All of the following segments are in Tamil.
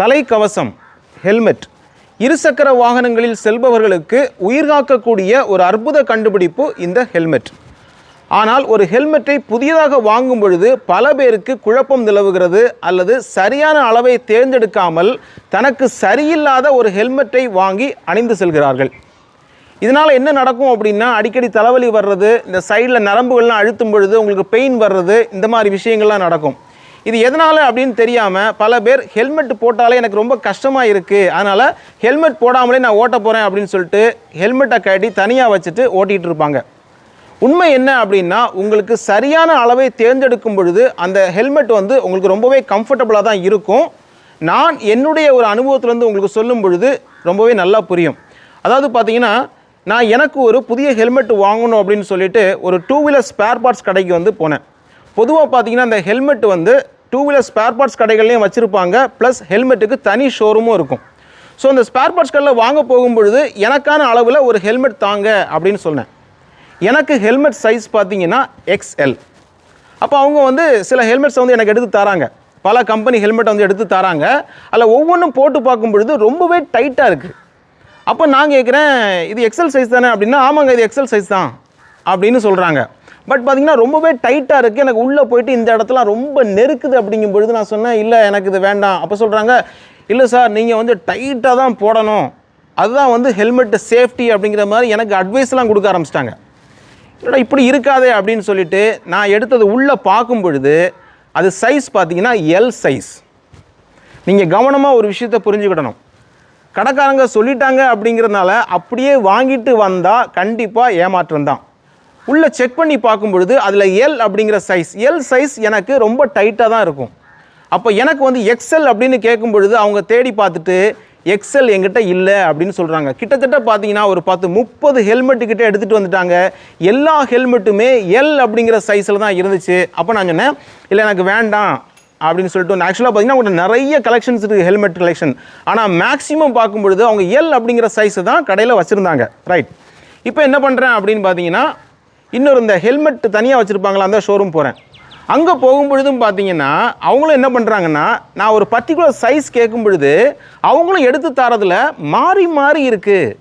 தலைக்கவசம் ஹெல்மெட் இருசக்கர வாகனங்களில் செல்பவர்களுக்கு உயிர்காக்கக்கூடிய ஒரு அற்புத கண்டுபிடிப்பு இந்த ஹெல்மெட் ஆனால் ஒரு ஹெல்மெட்டை புதியதாக வாங்கும் பொழுது பல பேருக்கு குழப்பம் நிலவுகிறது அல்லது சரியான அளவை தேர்ந்தெடுக்காமல் தனக்கு சரியில்லாத ஒரு ஹெல்மெட்டை வாங்கி அணிந்து செல்கிறார்கள். இதனால் என்ன நடக்கும் அப்படின்னா அடிக்கடி தலைவலி வர்றது இந்த சைடில் நரம்புகள்லாம் அழுத்தும் பொழுது உங்களுக்கு பெயின் வர்றது இந்த மாதிரி விஷயங்கள்லாம் நடக்கும். இது எதனால் அப்படின்னு தெரியாமல் பல பேர் ஹெல்மெட் போட்டாலே எனக்கு ரொம்ப கஷ்டமாக இருக்குது அதனால் ஹெல்மெட் போடாமலே நான் ஓட்ட போகிறேன் அப்படின்னு சொல்லிட்டு ஹெல்மெட்டை கட்டி தனியாக வச்சுட்டு ஓட்டிகிட்டு இருப்பாங்க. உண்மை என்ன அப்படின்னா உங்களுக்கு சரியான அளவை தேர்ந்தெடுக்கும் பொழுது அந்த ஹெல்மெட் வந்து உங்களுக்கு ரொம்பவே கம்ஃபர்டபுளாக தான் இருக்கும். நான் என்னுடைய ஒரு அனுபவத்திலேருந்து உங்களுக்கு சொல்லும் பொழுது ரொம்பவே நல்லா புரியும். அதாவது பார்த்தீங்கன்னா நான் எனக்கு ஒரு புதிய ஹெல்மெட் வாங்கணும் அப்படின்னு சொல்லிட்டு ஒரு டூ வீலர் ஸ்பேர் பார்ட்ஸ் கடைக்கு வந்து போனேன். பொதுவாக பார்த்தீங்கன்னா அந்த ஹெல்மெட் வந்து டூ வீலர் ஸ்பேர் பார்ட்ஸ் கடைகள்லையும் வச்சுருப்பாங்க. ப்ளஸ் ஹெல்மெட்டுக்கு தனி ஷோரூமும் இருக்கும். ஸோ அந்த ஸ்பேர் பார்ட்ஸ் கடையில் வாங்க போகும்பொழுது எனக்கான அளவில் ஒரு ஹெல்மெட் தாங்க அப்படின்னு சொன்னேன். எனக்கு ஹெல்மெட் சைஸ் பார்த்தீங்கன்னா எக்ஸ்எல் அப்போ அவங்க வந்து சில ஹெல்மெட்ஸை வந்து எனக்கு எடுத்து தராங்க. பல கம்பெனி ஹெல்மெட் வந்து எடுத்து தராங்க. அதில் ஒவ்வொன்றும் போட்டு பார்க்கும் பொழுது ரொம்பவே டைட்டாக இருக்குது அப்போ நான் கேட்குறேன் இது எக்ஸல் சைஸ் தானே அப்படின்னா ஆமாங்க இது எக்ஸல் சைஸ் தான் அப்படின்னு சொல்கிறாங்க பட் பார்த்தீங்கன்னா ரொம்பவே டைட்டாக இருக்குது எனக்கு உள்ளே போயிட்டு இந்த இடத்துல ரொம்ப நெருக்குது அப்படிங்கும் பொழுது நான் சொன்னேன் இல்லை எனக்கு இது வேண்டாம். அப்போ சொல்கிறாங்க இல்லை சார் நீங்கள் வந்து டைட்டாக தான் போடணும். அதுதான் வந்து ஹெல்மெட்டு சேஃப்டி அப்படிங்கிற மாதிரி எனக்கு அட்வைஸ்லாம் கொடுக்க ஆரம்பிச்சிட்டாங்க. இல்லைடா இப்படி இருக்காதே அப்படின்னு சொல்லிட்டு நான் எடுத்தது உள்ளே பார்க்கும் பொழுது அது சைஸ் பார்த்தீங்கன்னா எல் சைஸ் நீங்கள் கவனமாக ஒரு விஷயத்தை புரிஞ்சுக்கிடணும். கடைக்காரங்க சொல்லிட்டாங்க அப்படிங்கிறதுனால அப்படியே வாங்கிட்டு வந்தால் கண்டிப்பாக ஏமாற்றம் தான். உள்ளே செக் பண்ணி பார்க்கும் பொழுது அதில் எல் அப்படிங்கிற சைஸ் எல் சைஸ் எனக்கு ரொம்ப டைட்டாக தான் இருக்கும். அப்போ எனக்கு வந்து எக்ஸல் அப்படின்னு கேட்கும் பொழுது அவங்க தேடி பார்த்துட்டு எக்ஸல் எங்கிட்ட இல்லை அப்படின்னு சொல்கிறாங்க கிட்டத்தட்ட பார்த்தீங்கன்னா ஒரு பத்து முப்பது ஹெல்மெட்டுக்கிட்ட எடுத்துகிட்டு வந்துட்டாங்க. எல்லா ஹெல்மெட்டுமே எல் அப்படிங்கிற சைஸில் தான் இருந்துச்சு. அப்போ நான் சொன்னேன் இல்லை எனக்கு வேண்டாம். அப்படின்னு சொல்லிட்டு ஆக்சுவலாக பார்த்தீங்கன்னா உங்கள்கிட்ட நிறைய கலெக்ஷன்ஸ் இருக்குது ஹெல்மெட் கலெக்ஷன் ஆனால் மேக்ஸிமம் பார்க்கும் பொழுது அவங்க எல் அப்படிங்கிற சைஸை தான் கடையில் வச்சுருந்தாங்க. ரைட் இப்போ என்ன பண்ணுறேன் அப்படின்னு பார்த்தீங்கன்னா இன்னொரு இந்த ஹெல்மெட் தனியாக வச்சுருப்பாங்களா அந்த ஷோரூம் போகிறேன் அங்கே போகும் பொழுதும் பார்த்தீங்கன்னா அவங்களும் என்ன பண்ணுறாங்கன்னா நான் ஒரு பர்டிகுலர் சைஸ் கேட்கும் பொழுது அவங்களும் எடுத்து தரதில் மாறி மாறி இருக்குது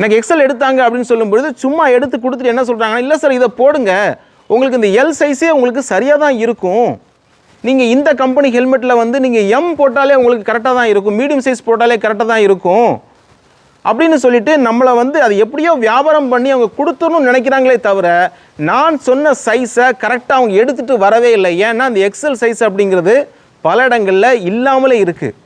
எனக்கு எக்ஸல் எடுத்தாங்க அப்படின்னு சொல்லும் பொழுது சும்மா எடுத்து கொடுத்துட்டு என்ன சொல்கிறாங்கன்னா இல்லை சார் இதை போடுங்க. உங்களுக்கு இந்த எல் சைஸே உங்களுக்கு சரியாக தான் இருக்கும். நீங்கள் இந்த கம்பெனி ஹெல்மெட்டில் வந்து நீங்கள் எம் போட்டாலே உங்களுக்கு கரெக்டாக தான் இருக்கும். மீடியம் சைஸ் போட்டாலே கரெக்டாக தான் இருக்கும். அப்படின்னு சொல்லிட்டு நம்மளை வந்து அது எப்படியோ வியாபாரம் பண்ணி அவங்க கொடுத்துடணும்னு நினைக்கிறாங்களே தவிர நான் சொன்ன சைஸை கரெக்டாக அவங்க எடுத்துகிட்டு வரவே இல்லை. ஏன்னா அந்த எக்ஸல் சைஸ் அப்படிங்கிறது பல இடங்களில் இல்லாமலே இருக்குது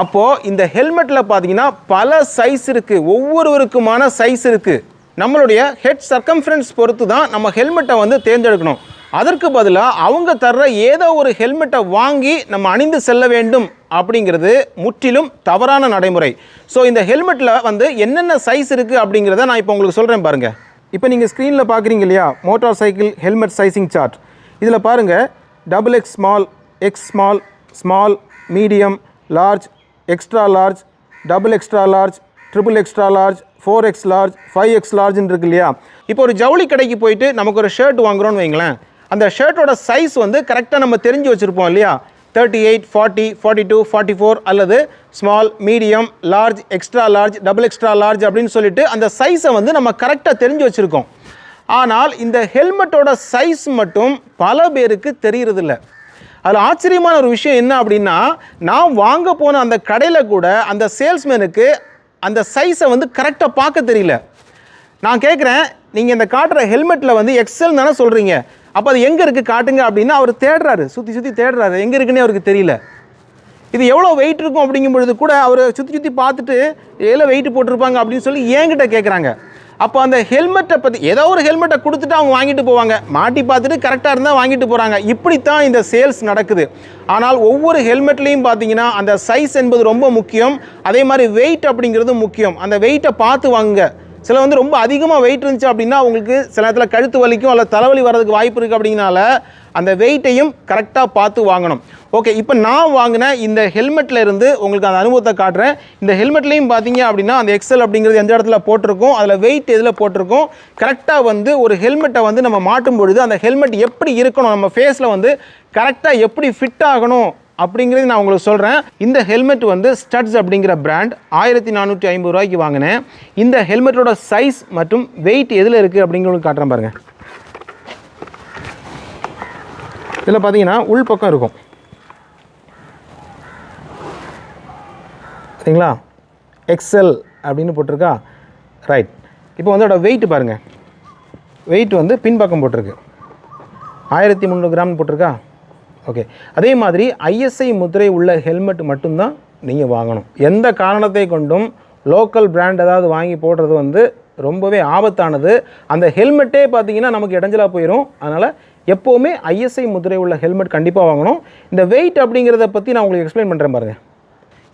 அப்போது இந்த ஹெல்மெட்டில் பார்த்தீங்கன்னா பல சைஸ் இருக்குது ஒவ்வொருவருக்குமான சைஸ் இருக்குது நம்மளுடைய ஹெட் சர்க்கம்ஃபரன்ஸ் பொறுத்து தான் நம்ம ஹெல்மெட்டை வந்து தேர்ந்தெடுக்கணும். அதற்கு பதிலாக அவங்க தர்ற ஏதோ ஒரு ஹெல்மெட்டை வாங்கி நம்ம அணிந்து செல்ல வேண்டும். அப்படிங்கிறது முற்றிலும் தவறான நடைமுறை. ஸோ இந்த ஹெல்மெட்டில் வந்து என்னென்ன சைஸ் இருக்குது அப்படிங்கிறத நான் இப்போ உங்களுக்கு சொல்கிறேன் பாருங்கள் இப்போ நீங்கள் ஸ்க்ரீனில் பார்க்குறீங்க இல்லையா? Motorcycle helmet sizing chart இதில் பாருங்கள் double X small X small small medium large extra large double extra large triple extra large four X large five X லார்ஜ்னு இருக்கு இல்லையா? இப்போ ஒரு ஜவுளி கடைக்கு போயிட்டு நமக்கு ஒரு ஷர்ட் வாங்குறோம்னு வைங்களேன். அந்த ஷர்ட்டோட சைஸ் வந்து கரெக்டாக நம்ம தெரிஞ்சு வச்சுருப்போம் இல்லையா? Thirty eight forty forty two forty four அல்லது small medium large extra large double extra large அப்படின்னு சொல்லிட்டு அந்த சைஸை வந்து நம்ம கரெக்டாக தெரிஞ்சு வச்சுருக்கோம். ஆனால் இந்த ஹெல்மெட்டோட சைஸ் மட்டும் பல பேருக்கு தெரியறதில்ல. அதில் ஆச்சரியமான ஒரு விஷயம் என்ன அப்படின்னா நான் வாங்க போன அந்த கடையில் கூட அந்த சேல்ஸ்மேனுக்கு அந்த சைஸை வந்து கரெக்டாக பார்க்க தெரியல. நான் கேட்குறேன் நீங்கள் இந்த காட்டுற ஹெல்மெட்டில் வந்து எக்ஸல் தானே சொல்கிறீங்க அப்போ அது எங்கே இருக்குது காட்டுங்க அப்படின்னா அவர் தேடுறாரு சுற்றி சுற்றி தேடுறாரு. எங்கே இருக்குன்னு அவருக்கு தெரியல. இது எவ்வளோ வெயிட் இருக்கும் அப்படிங்கும் பொழுது கூட அவர் சுற்றி சுற்றி பார்த்துட்டு எவ்வளோ வெயிட் போட்டிருப்பாங்க அப்படின்னு சொல்லி என்கிட்ட கேட்குறாங்க அப்போ அந்த ஹெல்மெட்டை பற்றி ஏதோ ஒரு ஹெல்மெட்டை கொடுத்துட்டு அவங்க வாங்கிட்டு போவாங்க. மாட்டி பார்த்துட்டு கரெக்டாக இருந்தால் வாங்கிட்டு போகிறாங்க இப்படித்தான் இந்த சேல்ஸ் நடக்குது. ஆனால் ஒவ்வொரு ஹெல்மெட்லேயும் பார்த்தீங்கன்னா அந்த சைஸ் என்பது ரொம்ப முக்கியம். அதே மாதிரி வெயிட் அப்படிங்கிறது முக்கியம். அந்த வெயிட்டை பார்த்து வாங்குங்க. சில வந்து ரொம்ப அதிகமாக வெயிட் இருந்துச்சு அப்படின்னா உங்களுக்கு சில நேரத்தில் கழுத்து வலிக்கும் அல்ல தலைவலி வர்றதுக்கு வாய்ப்பு இருக்குது அப்படிங்கனால அந்த வெயிட்டையும் கரெக்டாக பார்த்து வாங்கணும். ஓகே இப்போ நான் வாங்கின இந்த ஹெல்மெட்டில் இருந்து உங்களுக்கு அந்த அனுபவத்தை காட்டுறேன். இந்த ஹெல்மெட்லேயும் பார்த்தீங்க அப்படின்னா அந்த எக்ஸல் அப்படிங்கிறது எந்த இடத்துல போட்டிருக்கோம் அதில் வெயிட் எதில் போட்டிருக்கோம் கரெக்டாக வந்து ஒரு ஹெல்மெட்டை வந்து நம்ம மாட்டும் பொழுது அந்த ஹெல்மெட் எப்படி இருக்கணும் நம்ம ஃபேஸில் வந்து கரெக்டாக எப்படி ஃபிட் ஆகணும் அப்படிங்கிறது நான் உங்களுக்கு சொல்கிறேன் இந்த ஹெல்மெட் வந்து ஸ்டட்ஸ் அப்படிங்கிற பிராண்ட் ஆயிரத்தி நானூற்றி ஐம்பது ரூபாய்க்கு வாங்கினேன். இந்த ஹெல்மெட்டோட சைஸ் மற்றும் வெயிட் எதில் இருக்குது அப்படிங்கிறது காட்டுறேன் பாருங்கள் இதில் பார்த்தீங்கன்னா உள்பக்கம் இருக்கும். சரிங்களா எக்ஸல் அப்படின்னு போட்டிருக்கா? ரைட் இப்போ வந்து அதோட வெயிட் பாருங்கள் வெயிட் வந்து பின்பக்கம் போட்டிருக்கு. ஆயிரத்தி முந்நூறு கிராம் போட்டிருக்கா? ஓகே அதே மாதிரி ஐஎஸ்ஐ முத்திரை உள்ள ஹெல்மெட் மட்டும்தான் நீங்கள் வாங்கணும். எந்த காரணத்தை கொண்டும் லோக்கல் பிராண்ட் ஏதாவது வாங்கி போடுறது வந்து ரொம்பவே ஆபத்தானது. அந்த ஹெல்மெட்டே பார்த்தீங்கன்னா நமக்கு இடைஞ்சலாக போயிடும் அதனால் எப்போவுமே ஐஎஸ்ஐ முதிரை உள்ள ஹெல்மெட் கண்டிப்பாக வாங்கணும். இந்த வெயிட் அப்படிங்கிறத பற்றி நான் உங்களுக்கு எக்ஸ்பிளைன் பண்ணுறேன் பாருங்கள்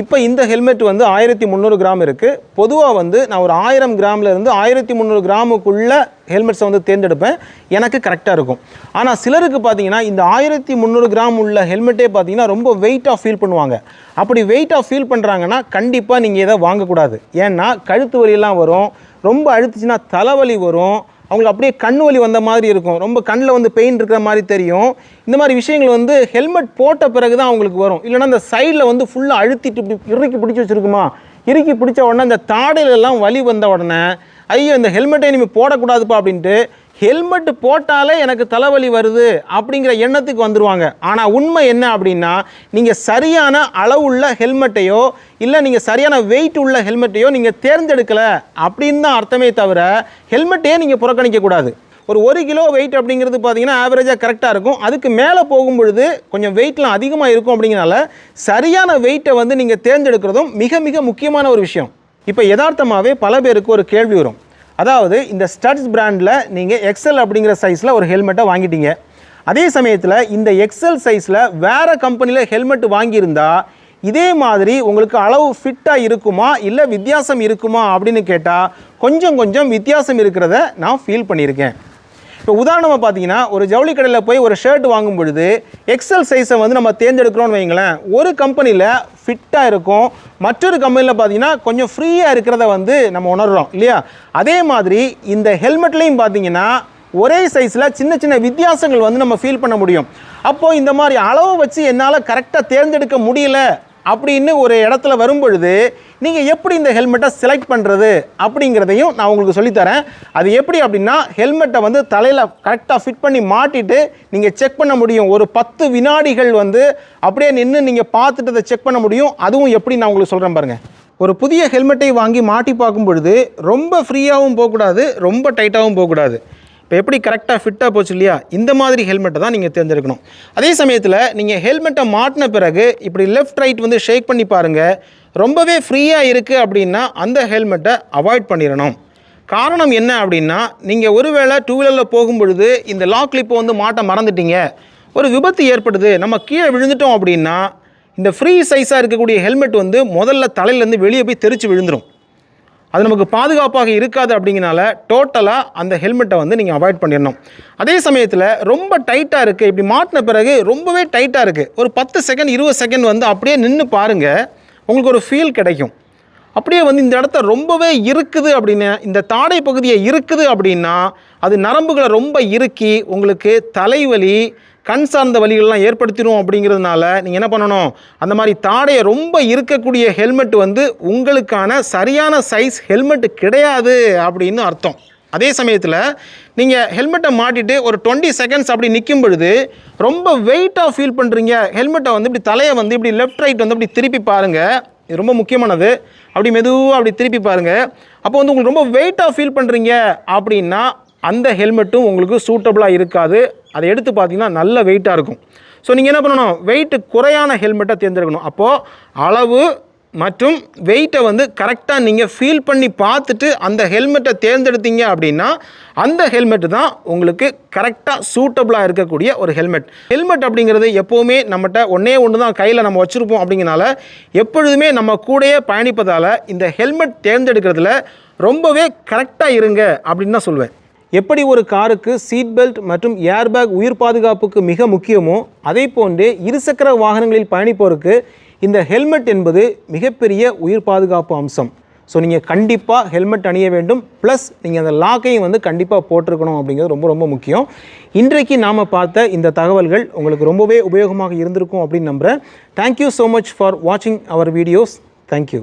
இப்போ இந்த ஹெல்மெட் வந்து ஆயிரத்தி முந்நூறு கிராம் இருக்குது பொதுவாக வந்து நான் ஒரு ஆயிரம் கிராமில் இருந்து ஆயிரத்தி முந்நூறு கிராமுக்குள்ள ஹெல்மெட்ஸை வந்து தேர்ந்தெடுப்பேன். எனக்கு கரெக்டாக இருக்கும். ஆனால் சிலருக்கு பார்த்தீங்கன்னா இந்த ஆயிரத்தி முந்நூறு கிராம் உள்ள ஹெல்மெட்டே பார்த்தீங்கன்னா ரொம்ப வெயிட்டாக ஃபீல் பண்ணுவாங்க. அப்படி வெயிட்டாக ஃபீல் பண்ணுறாங்கன்னா கண்டிப்பாக நீங்கள் இதை வாங்கக்கூடாது. ஏன்னா கழுத்து வலியெல்லாம் வரும். ரொம்ப அழுத்துச்சுன்னா தலைவலி வரும். அவங்களுக்கு அப்படியே கண் வலி வந்த மாதிரி இருக்கும். ரொம்ப கண்ணில் வந்து பெயின் இருக்கிற மாதிரி தெரியும். இந்த மாதிரி விஷயங்கள் வந்து ஹெல்மெட் போட்ட பிறகு தான் அவங்களுக்கு வரும். இல்லைன்னா அந்த சைடில் வந்து ஃபுல்லாக அழுத்திட்டு இப்படி இறுக்கி பிடிச்சி வச்சுருக்குமா? இறுக்கி பிடிச்ச உடனே அந்த தாடையிலெல்லாம் வலி வந்த உடனே ஐயோ இந்த ஹெல்மெட்டை இனிமேல் போடக்கூடாதுப்பா அப்படின்ட்டு ஹெல்மெட் போட்டாலே எனக்கு தலைவலி வருது அப்படிங்கிற எண்ணத்துக்கு வந்துடுவாங்க ஆனால் உண்மை என்ன அப்படின்னா நீங்கள் சரியான அளவுள்ள ஹெல்மெட்டையோ இல்லை நீங்கள் சரியான வெயிட் உள்ள ஹெல்மெட்டையோ நீங்கள் தேர்ந்தெடுக்கலை அப்படின்னு தான் அர்த்தமே தவிர ஹெல்மெட்டையே நீங்கள் புறக்கணிக்கக்கூடாது. ஒரு ஒரு கிலோ வெயிட் அப்படிங்கிறது பார்த்தீங்கன்னா ஆவரேஜாக கரெக்டாக இருக்கும். அதுக்கு மேலே போகும் பொழுது கொஞ்சம் வெயிட்லாம் அதிகமாக இருக்கும் அப்படிங்கிறனால சரியான வெயிட்டை வந்து நீங்கள் தேர்ந்தெடுக்கிறதும் மிக மிக முக்கியமான ஒரு விஷயம். இப்போ யதார்த்தமாகவே பல பேருக்கு ஒரு கேள்வி வரும். அதாவது இந்த ஸ்டட்ஸ் பிராண்டில் நீங்கள் எக்ஸல் அப்படிங்கிற சைஸில் ஒரு ஹெல்மெட்டை வாங்கிட்டீங்க. அதே சமயத்தில் இந்த எக்ஸல் சைஸில் வேறு கம்பெனியில் ஹெல்மெட் வாங்கியிருந்தால் இதே மாதிரி உங்களுக்கு அளவு ஃபிட்டாக இருக்குமா? இல்லை வித்தியாசம் இருக்குமா? அப்படின்னு கேட்டால் கொஞ்சம் கொஞ்சம் வித்தியாசம் இருக்கிறத நான் ஃபீல் பண்ணியிருக்கேன். இப்போ உதாரணமாக பார்த்தீங்கன்னா ஒரு ஜவுளி கடையில் போய் ஒரு ஷர்ட் வாங்கும் பொழுது எக்ஸல் சைஸை வந்து நம்ம தேர்ந்தெடுக்கிறோம்னு வைங்களேன் ஒரு கம்பெனியில் ஃபிட்டாக இருக்கும். மற்றொரு கம்பெனியில் பார்த்தீங்கன்னா கொஞ்சம் ஃப்ரீயாக இருக்கிறத வந்து நம்ம உணர்கிறோம் இல்லையா? அதே மாதிரி இந்த ஹெல்மெட்லேயும் பார்த்தீங்கன்னா ஒரே சைஸில் சின்ன சின்ன வித்தியாசங்கள் வந்து நம்ம ஃபீல் பண்ண முடியும். அப்போது இந்த மாதிரி அளவு வச்சு என்னால் கரெக்டாக தேர்ந்தெடுக்க முடியல அப்படின்னு ஒரு இடத்துல வரும் பொழுது நீங்கள் எப்படி இந்த ஹெல்மெட்டை செலக்ட் பண்ணுறது அப்படிங்கிறதையும் நான் உங்களுக்கு சொல்லித்தரேன். அது எப்படி அப்படின்னா ஹெல்மெட்டை வந்து தலையில் கரெக்டாக ஃபிட் பண்ணி மாட்டிட்டு நீங்கள் செக் பண்ண முடியும். ஒரு பத்து வினாடிகள் வந்து அப்படியே நின்று நீங்கள் பார்த்துட்டு அதை செக் பண்ண முடியும். அதுவும் எப்படி நான் உங்களுக்கு சொல்கிறேன் பாருங்கள் ஒரு புதிய ஹெல்மெட்டை வாங்கி மாட்டி பார்க்கும் பொழுது ரொம்ப ஃப்ரீயாகவும் போகக்கூடாது ரொம்ப டைட்டாகவும் போகக்கூடாது. இப்போ எப்படி கரெக்டாக ஃபிட்டாக போச்சு இல்லையா? இந்த மாதிரி ஹெல்மெட்டை தான் நீங்கள் தேர்ந்தெடுக்கணும். அதே சமயத்தில் நீங்கள் ஹெல்மெட்டை மாட்டின பிறகு இப்படி லெஃப்ட் ரைட் வந்து ஷேக் பண்ணி பாருங்கள் ரொம்பவே ஃப்ரீயாக இருக்குது அப்படின்னா அந்த ஹெல்மெட்டை அவாய்ட் பண்ணிடணும். காரணம் என்ன அப்படின்னா நீங்கள் ஒருவேளை டூ வீலரில் போகும்பொழுது இந்த லாக் கிளிப்பை வந்து மாட்ட மறந்துட்டீங்க. ஒரு விபத்து ஏற்படுது நம்ம கீழே விழுந்துட்டோம் அப்படின்னா இந்த ஃப்ரீ சைஸாக இருக்கக்கூடிய ஹெல்மெட் வந்து முதல்ல தலையிலேருந்து வெளியே போய் தெரித்து விழுந்துடும் அது நமக்கு பாதுகாப்பாக இருக்காது அப்படிங்கிறனால டோட்டலாக அந்த ஹெல்மெட்டை வந்து நீங்கள் அவாய்ட் பண்ணிடணும். அதே சமயத்தில் ரொம்ப டைட்டாக இருக்குது இப்படி மாட்டின பிறகு ரொம்பவே டைட்டாக இருக்குது ஒரு பத்து செகண்ட் இருபது செகண்ட் வந்து அப்படியே நின்று பாருங்கள் உங்களுக்கு ஒரு ஃபீல் கிடைக்கும். அப்படியே வந்து இந்த இடத்த ரொம்பவே இருக்குது அப்படின்னு இந்த தாடை பகுதியை இருக்குது அப்படின்னா அது நரம்புகளை ரொம்ப இறுக்கி உங்களுக்கு தலைவலி கண் சார்ந்த வலிகள்லாம் ஏற்படுத்திடும் அப்படிங்கிறதுனால நீங்கள் என்ன பண்ணணும்? அந்த மாதிரி தாடையை ரொம்ப இருக்கக்கூடிய ஹெல்மெட் வந்து உங்களுக்கான சரியான சைஸ் ஹெல்மெட் கிடையாது அப்படின்னு அர்த்தம். அதே சமயத்தில் நீங்கள் ஹெல்மெட்டை மாட்டிட்டு ஒரு டுவெண்ட்டி செகண்ட்ஸ் அப்படி நிற்கும் பொழுது ரொம்ப வெயிட்டாக ஃபீல் பண்ணுறீங்க ஹெல்மெட்டை வந்து இப்படி தலையை வந்து இப்படி லெஃப்ட் ரைட் வந்து இப்படி திருப்பி பாருங்கள் இது ரொம்ப முக்கியமானது. அப்படி மெதுவாக அப்படி திருப்பி பாருங்கள் அப்போ வந்து உங்களுக்கு ரொம்ப வெயிட்டாக ஃபீல் பண்ணுறீங்க அப்படின்னா அந்த ஹெல்மெட்டும் உங்களுக்கு சூட்டபுளாக இருக்காது. அதை எடுத்து பார்த்தீங்கன்னா நல்ல வெயிட்டாக இருக்கும். ஸோ நீங்கள் என்ன பண்ணணும்? வெயிட்டு குறையான ஹெல்மெட்டை தேர்ந்தெடுக்கணும். அப்போது அளவு மற்றும் வெயிட்டை வந்து கரெக்டாக நீங்கள் ஃபீல் பண்ணி பார்த்துட்டு அந்த ஹெல்மெட்டை தேர்ந்தெடுத்தீங்க அப்படின்னா அந்த ஹெல்மெட் தான் உங்களுக்கு கரெக்டாக சூட்டபுளாக இருக்கக்கூடிய ஒரு ஹெல்மெட். ஹெல்மெட் அப்படிங்கிறது எப்போவுமே நம்மகிட்ட ஒன்றே ஒன்று தான் கையில் நம்ம வச்சுருப்போம் அப்படிங்கிறனால எப்பொழுதுமே நம்ம கூடயே பயணிப்பதால் இந்த ஹெல்மெட் தேர்ந்தெடுக்கிறதுல ரொம்பவே கரெக்டாக இருங்க அப்படின்னு தான் சொல்வேன். எப்படி ஒரு காருக்கு சீட் பெல்ட் மற்றும் ஏர்பேக் உயிர் பாதுகாப்புக்கு மிக முக்கியமோ அதே போன்றே இருசக்கர வாகனங்களில் பயணிப்போருக்கு இந்த ஹெல்மெட் என்பது மிகப்பெரிய உயிர் பாதுகாப்பு அம்சம். ஸோ நீங்கள் கண்டிப்பாக ஹெல்மெட் அணிய வேண்டும். ப்ளஸ் நீங்கள் அந்த லாக்கையும் வந்து கண்டிப்பாக போட்டிருக்கணும் அப்படிங்கிறது ரொம்ப ரொம்ப முக்கியம். இன்றைக்கு நாம் பார்த்த இந்த தகவல்கள் உங்களுக்கு ரொம்பவே உபயோகமாக இருந்திருக்கும் அப்படின்னு நம்புகிறேன் தேங்க்யூ ஸோ மச் ஃபார் வாட்சிங் அவர் வீடியோஸ் தேங்க்யூ